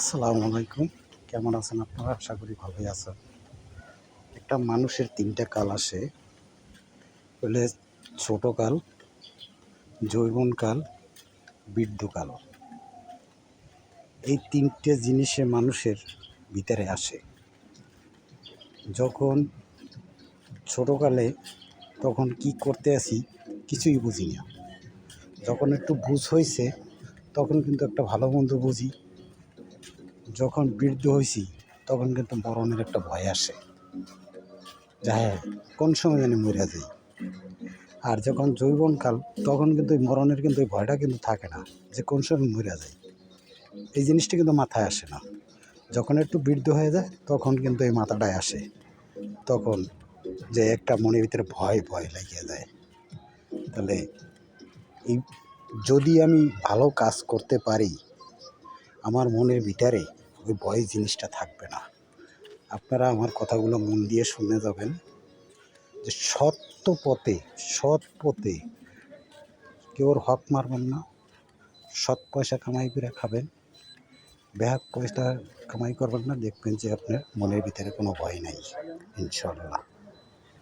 আসসালামু আলাইকুম। কেমন আছেন আপনারা? আশা করি ভালোই আছেন। একটা মানুষের তিনটা কাল আসে। বলে ছোট কাল যৌবনকাল বৃদ্ধকাল এই তিনটে জিনিসে মানুষের ভিতরে আসে। যখন ছোটোকালে তখন কি করতে আসি কিছুই বুঝি না। যখন একটু বুঝ হয়েছে তখন কিন্তু একটা ভালো মন্দ বুঝি। যখন বৃদ্ধ হয়েছি তখন কিন্তু মরণের একটা ভয় আসে। যা হ্যাঁ কোন সময় জানি মরে যাই। আর যখন যৌবনকাল, তখন কিন্তু ওই মরণের কিন্তু ওই ভয়টা কিন্তু থাকে না যে কোন সময় মরে যায় এই জিনিসটা কিন্তু মাথায় আসে না। যখন একটু বৃদ্ধ হয়ে যায়, তখন কিন্তু এই মাথাটায় আসে। তখন যে একটা মনের ভিতরে ভয় ভয় লাগিয়ে যায় তাহলে এই যদি আমি ভালো কাজ করতে পারি, আমার মনের ভিতরে ওই ভয় জিনিসটা থাকবে না। আপনারা আমার কথাগুলো মন দিয়ে শুনে যাবেন যে সত্য পথে, সৎ পথে কেউর হক মারবেন না। সৎ পয়সা কামাই করে খাবেন। ব্যাগ পয়সা কামাই করবেন না। দেখবেন যে আপনার মনের ভিতরে কোনো ভয় নাই ইনশাল্লাহ